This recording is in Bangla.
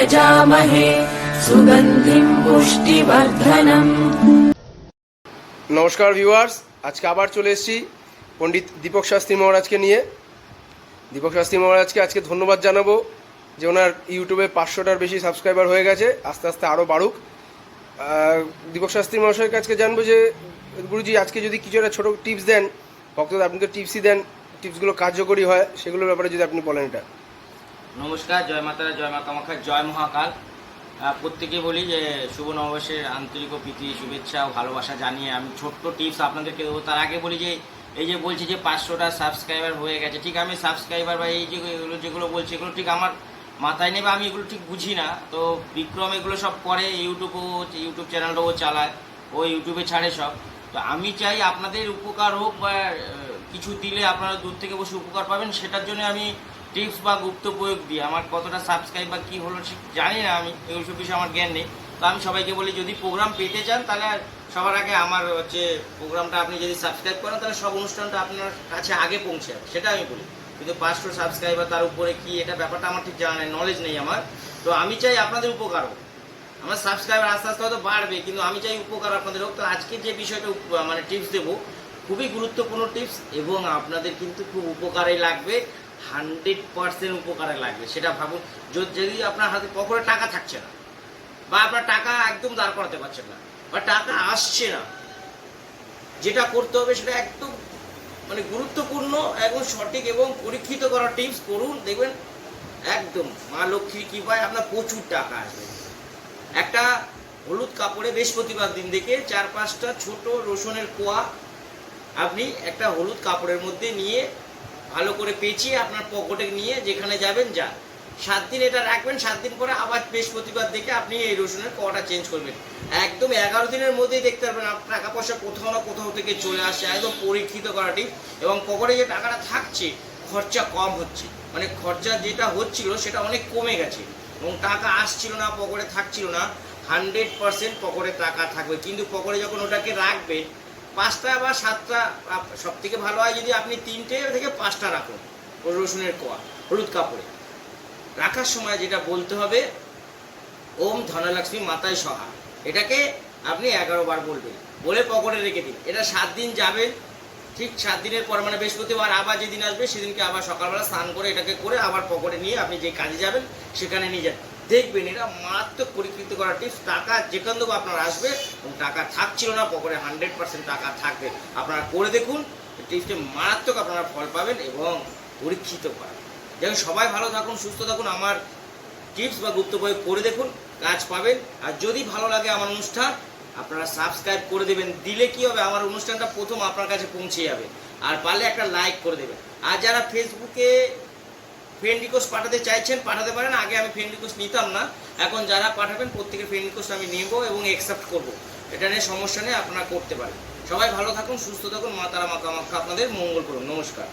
यजामहे सुगन्धिम् पुष्टिवर्धनम् নমস্কার ভিউয়ার্স আজকে আবার চলে এসেছি পণ্ডিত দীপক শাস্ত্রী মহারাজকে নিয়ে দীপক শাস্ত্রী মহারাজকে আজকে ধন্যবাদ জানাবো যে ওনার ইউটিউবে পাঁচশোটার বেশি সাবস্ক্রাইবার হয়ে গেছে আস্তে আস্তে আরও বাড়ুক আর দীপক শাস্ত্রী মহাশয়ের কাছে জানবো যে গুরুজি আজকে যদি কিছু একটা ছোটো টিপস দেন ভক্তদের আপনি তো টিপসই দেন টিপসগুলো কার্যকরী হয় সেগুলোর ব্যাপারে যদি আপনি বলেন এটা নমস্কার, জয় মাতারা, জয় মা কামাখ্যা, জয় মহাকাল। প্রত্যেকে বলি যে, শুভ নববর্ষের আন্তরিক প্রীতি, শুভেচ্ছা ও ভালোবাসা জানিয়ে আমি ছোট্ট টিপস আপনাদেরকে দেবো। তার আগে বলি যে, এই যে বলছি যে, পাঁচশোটা সাবস্ক্রাইবার হয়ে গেছে, ঠিক আমি সাবস্ক্রাইবার বা এই যেগুলো যেগুলো বলছি, এগুলো ঠিক আমার মাথায় নেই বা আমি এগুলো ঠিক বুঝি না। তো বিক্রম এগুলো সব করে ইউটিউবও ইউটিউব চ্যানেলটাও চালায়, ও ইউটিউবে ছাড়ে সব। তো আমি চাই আপনাদের উপকার হোক বা কিছু দিলে আপনারা দূর থেকে বসে উপকার পাবেন, সেটার জন্য আমি টিপস বা গুপ্ত প্রয়োগ দিয়ে আমার কতটা সাবস্ক্রাইব বা কী হলো ঠিক জানি না আমি, এইসব বিষয়ে আমার জ্ঞান নেই। তো আমি সবাইকে বলি, যদি প্রোগ্রাম পেতে চান, তাহলে সবার আগে আমার হচ্ছে প্রোগ্রামটা আপনি যদি সাবস্ক্রাইব করেন, তাহলে সব অনুষ্ঠানটা আপনার কাছে আগে পৌঁছে যাবে, সেটা আমি বলি। কিন্তু পাঁচশো সাবস্ক্রাইবার তার উপরে কি, এটা ব্যাপারটা আমার ঠিক জানা নেই নলেজ নেই আমার। তো আমি চাই আপনাদের উপকার হোক। আমার সাবস্ক্রাইবার আস্তে আস্তে হয়তো বাড়বে, কিন্তু আমি চাই উপকার আপনাদের হোক। তো আজকে যে বিষয়টা মানে টিপস দেবো, খুবই গুরুত্বপূর্ণ টিপস এবং আপনাদের কিন্তু খুব উপকারে লাগবে। হান্ড্রেড পার্সেন্ট উপকারে লাগবে, সেটা ভাবুন। যদি আপনার হাতে পকেটে টাকা থাকছে না, বা আপনার টাকা একদম দাঁড় করাতে পারছেন না, বা টাকা আসছে না, যেটা করতে হবে সেটা একদম মানে গুরুত্বপূর্ণ এবং সঠিক এবং পরীক্ষিত করা টিপস করুন। দেখবেন একদম মা লক্ষ্মীর কৃপায় আপনার প্রচুর টাকা আসবে। একটা হলুদ কাপড়ে বৃহস্পতিবার দিন দেখে চার পাঁচটা ছোট রসুনের কোয়া আপনি একটা হলুদ কাপড়ের মধ্যে নিয়ে ভালো করে পেঁচিয়ে আপনার পকেটে নিয়ে যেখানে যাবেন যান সাত দিন এটা রাখবেন, সাত দিন পরে আবার বৃহস্পতিবার দেখে আপনি এই রসুনের কটা চেঞ্জ করবেন। একদম এগারো দিনের মধ্যেই দেখতে পারবেন আপনার টাকা পয়সা কোথাও না কোথাও থেকে চলে আসে, একদম পরীক্ষিত করাটি এবং পকেটে যে টাকাটা থাকছে, খরচা কম হচ্ছে। মানে খরচা যেটা হচ্ছিল সেটা অনেক কমে গেছে। এবং টাকা আসছিল না, পকেটে থাকছিল না হান্ড্রেড পার্সেন্ট পকেটে টাকা থাকবে। কিন্তু পকেটে যখন ওটাকে রাখবেন পাঁচটা বা সাতটা সব থেকে ভালো হয় যদি আপনি তিনটে থেকে পাঁচটা রাখুন রসুনের কোয়া, হলুদ কাপড়ে। রাখার সময় যেটা বলতে হবে, ওম ধনলক্ষ্মী মাতায় সহা। এটাকে আপনি এগারো বার বলবেন। বলে পকেটে রেখে দিন। এটা সাত দিন যাবে। ঠিক সাত দিনের পর মানে বৃহস্পতিবার আবার যেদিন আসবে সেদিনকে আবার সকালবেলা স্নান করে এটাকে করে আবার পকেটে নিয়ে আপনি যে কাজে যাবেন, সেখানে নিয়ে যান দেখবেন এটা মারাত্মক পরীক্ষিত করা টিপস টাকা যেখান থেকে আপনার আসবে, এবং টাকা থাকছিল না, পকেটে হান্ড্রেড পার্সেন্ট টাকা থাকবে। আপনারা করে দেখুন টিপসটি মারাত্মক আপনারা ফল পাবেন এবং পরীক্ষিত করা যেমন সবাই ভালো থাকুন, সুস্থ থাকুন, আমার টিপস বা গুপ্ত করে দেখুন, কাজ পাবেন। আর যদি ভালো লাগে আমার অনুষ্ঠান, আপনারা সাবস্ক্রাইব করে দেবেন। দিলে কি হবে, আমার অনুষ্ঠানটা প্রথম আপনার কাছে পৌঁছে যাবে। আর পারলে একটা লাইক করে দেবেন। আর যারা ফেসবুকে ফ্রেন্ড রিকোয়েস্ট পাঠাতে চাইছেন, পাঠাতে পারেন, আগে আমি ফ্রেন্ড রিকোয়েস্ট নিতাম না। এখন যারা পাঠাবেন, প্রত্যেকের ফ্রেন্ড রিকোয়েস্ট আমি নেব এবং অ্যাকসেপ্ট করব। এটা নিয়ে সমস্যা নেই, আপনারা করতে পারেন। সবাই ভালো থাকুন, সুস্থ থাকুন, মা তারা মা কামাখ্যা আপনাদের মঙ্গল করুন। নমস্কার।